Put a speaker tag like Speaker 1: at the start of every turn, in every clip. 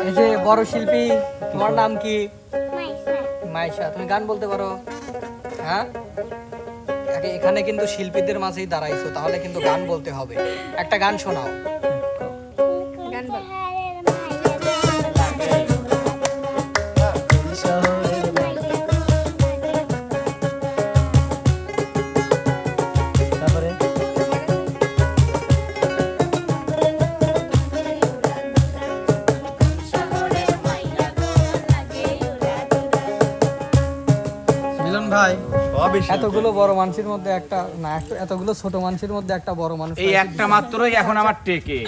Speaker 1: এই যে বড় শিল্পী তোমার নাম কি? মাইশা। তুমি গান বলতে পারো। হ্যাঁ? এখানে কিন্তু শিল্পীদের মাঝেই দাঁড়াইছো তাহলে কিন্তু গান বলতে হবে। একটা গান শোনাও। এতগুলো বড় মানুষের মধ্যে একটা না এতগুলো ছোট মানুষের মধ্যে একটা বড় মানুষ
Speaker 2: এই একটা মাত্রই এখন আমার টেকে।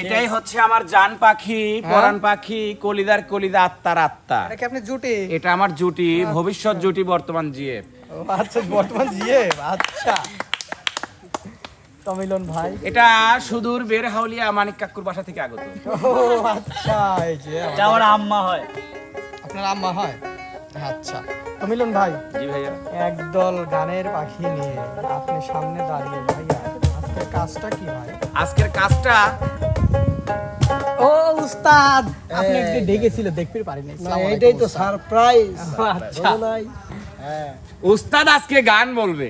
Speaker 2: এটাই হচ্ছে আমার জান পাখি পরাণ পাখি কলিদার কলিদা আত্মার আত্মা।
Speaker 1: এটা কি আপনি জুটি?
Speaker 2: এটা আমার জুটি ভবিষ্যৎ জুটি বর্তমান জিএফ।
Speaker 1: আচ্ছা বর্তমান জিয়ে আচ্ছা। তো মিলন ভাই।
Speaker 2: এটা সুদূর বের হাউলিয়া মানিক কাকুর বাসা থেকে আগত।
Speaker 1: ও আচ্ছা এই যে আমার
Speaker 3: আম্মা হয়।
Speaker 1: আপনার আম্মা হয়? আচ্ছা। তো মিলন ভাই
Speaker 2: জি ভাইয়া।
Speaker 1: একদল গানের পাখি নিয়ে আপনি সামনে দাঁড়িয়ে ভাইয়া আজকের কাজটা কি ভাই?
Speaker 2: আজকের কাজটা
Speaker 1: ও উস্তাদ আপনি একটু ডেকেছিল দেখতে পারিনি
Speaker 3: না এটাই তো সারপ্রাইজ।
Speaker 1: আচ্ছা।
Speaker 3: নাই হ্যাঁ।
Speaker 2: উস্তাদ আজকে গান বলবে?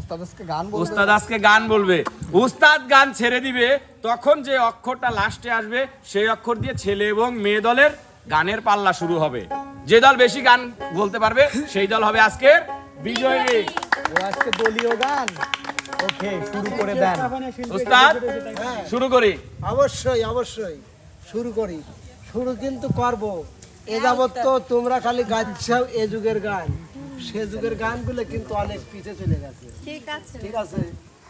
Speaker 1: উস্তাদ আজকে গান
Speaker 2: বলবে। উস্তাদ গান ছেড়ে দিবে তখন যে অক্ষরটা লাস্টে আসবে সেই অক্ষর দিয়ে ছেলে এবং মেয়ে দলের গানের পাল্লা শুরু হবে। যে দল বেশি গান বলতে পারবে সেই দল হবে আজকের বিজয়ী
Speaker 1: ও আজকে দলীয় গান? ওকে শুরু করে দেন।
Speaker 2: উস্তাদ শুরু করি।
Speaker 3: অবশ্যই অবশ্যই শুরু করি। শুরু কিন্তু করব। এ যাবৎ তো তোমরা খালি গাচ্ছাও এ যুগের গান। সে যুগের গানগুলো কিন্তু অনেক পিছে চলে গেছে।
Speaker 4: ঠিক আছে।
Speaker 3: ঠিক আছে?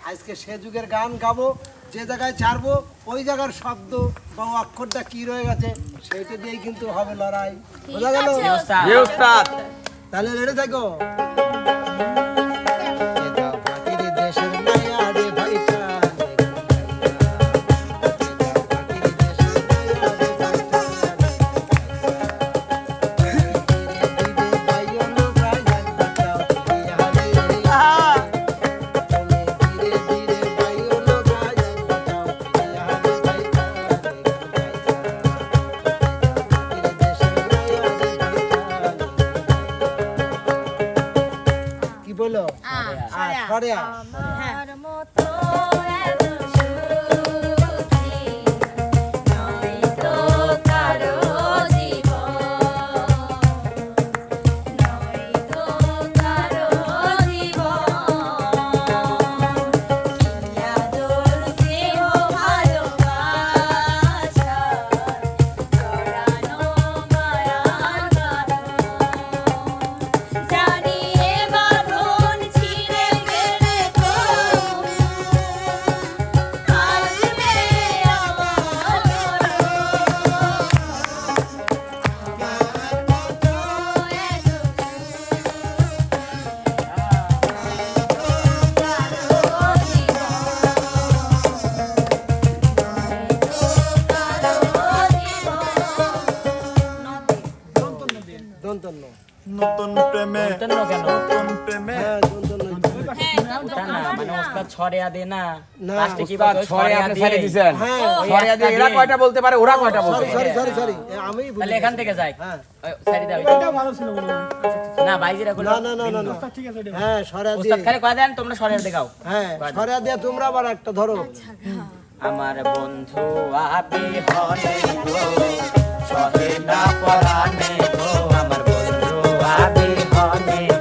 Speaker 3: আজকে সে যুগের গান গাবো যে জায়গায় ছাড়বো ওই জায়গার শব্দ বা অক্ষরটা কি রয়ে গেছে সেইটা দিয়েই কিন্তু হবে লড়াই। বোঝা গেল? তাহলে লেড়ে থাকো।
Speaker 4: আমার মতো এত
Speaker 3: সরি সরি আমি
Speaker 5: তাহলে এখান থেকে যাই।
Speaker 3: হ্যাঁ।
Speaker 5: ওই, না
Speaker 3: না না না না না। হ্যাঁ
Speaker 5: ওস্তাদ খালি দেন তোমরা সরিয়া দেখাও
Speaker 3: হ্যাঁ সরিয়া দিয়ে তোমরা আবার একটা ধরো।
Speaker 5: আমার বন্ধু হলে গো সহে না পরানে গো। আমার বন্ধু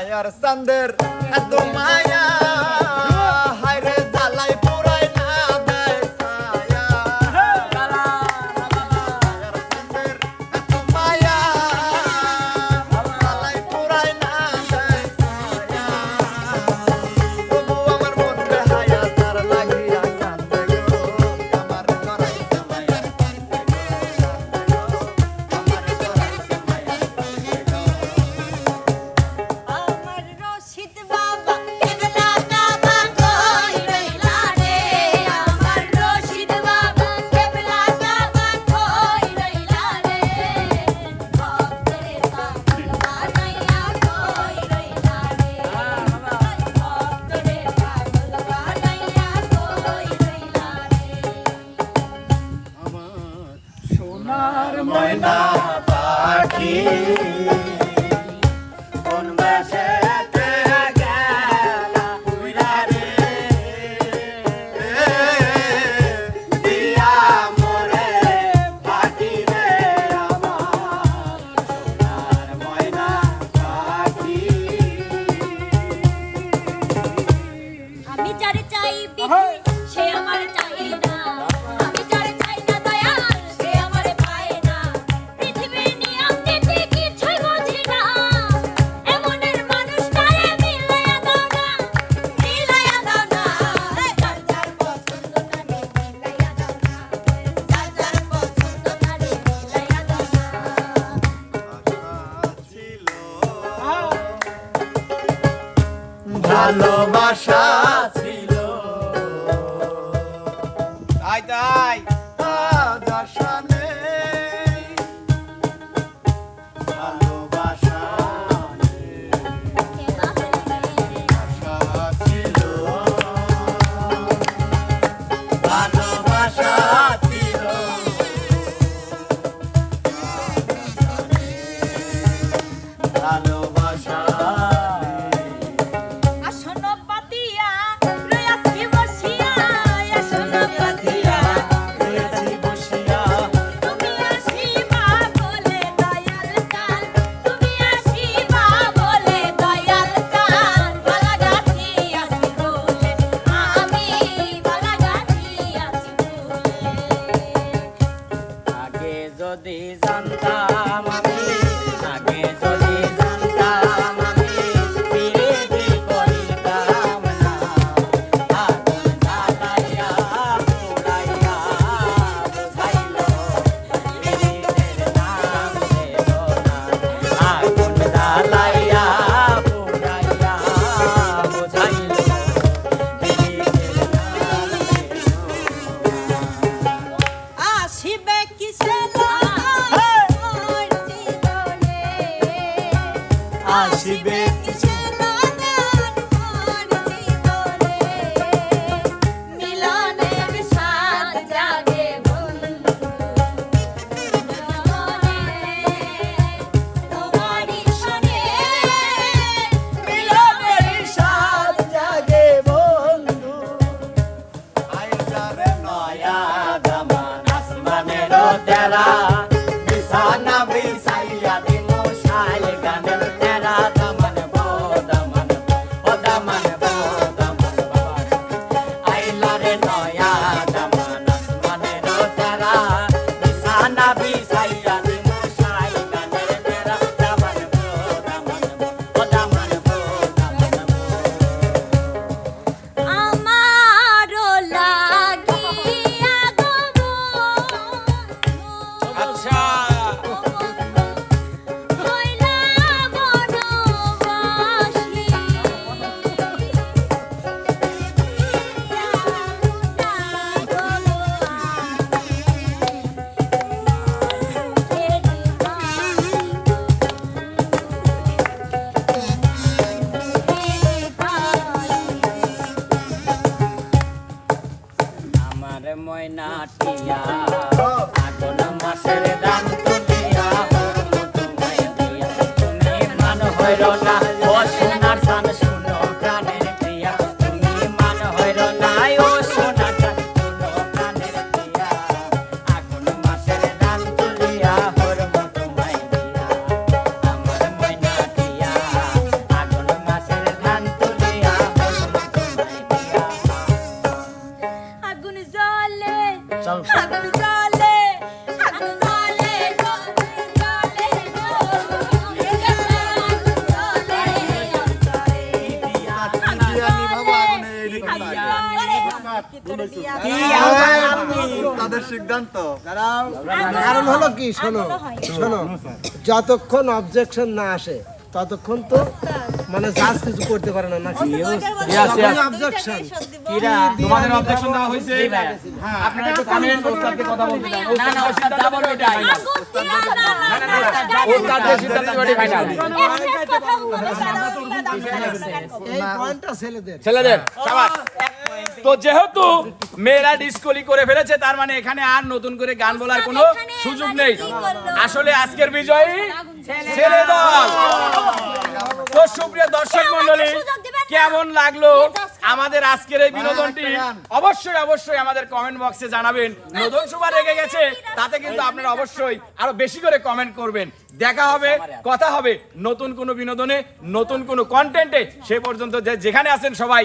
Speaker 5: মায়ার চান্দের এত মায়া। ভালোবাসা ছিল।
Speaker 4: these
Speaker 6: তাদের সিদ্ধান্ত
Speaker 3: কারণ হলো কি শোনো শোনো যতক্ষণ অবজেকশন না আসে ততক্ষণ তো মানে জাজ কিছু করতে পারে না নাকি অবজেকশন
Speaker 2: তোমাদের অবজেকশন দেওয়া হয়েছে আপনারা একটু কমেন্ট ওস্তাদকে কথা বলতে
Speaker 7: না না ওস্তাদ যা বলবে এটাই
Speaker 4: না, না, না, না,
Speaker 2: ওস্তাদের সিদ্ধান্ত এবারই ফাইনাল
Speaker 4: excess কথা বলো,
Speaker 3: এই পয়েন্টটা ছেলেদের
Speaker 2: ছেলেদের তো যেহেতু মেয়েরা ডিসকলি করে ফেলেছে তার মানে এখানে আর নতুন করে গান বলার কোনো সুযোগ নেই। আসলে আজকের বিজয়ী ছেলে দল। তো সুপ্রিয় দর্শক মন্ডলী কেমন লাগল আমাদের আজকের এই বিনোদনটি? অবশ্যই অবশ্যই আমাদের কমেন্ট বক্সে জানাবেন। নতুন সুপার রেগে গেছে তাতে কিন্তু আপনারা অবশ্যই আরও বেশি করে কমেন্ট করবেন। দেখা হবে কথা হবে নতুন কোনো বিনোদনে নতুন কোনো কন্টেন্টে সে পর্যন্ত যে- যেখানে আছেন সবাই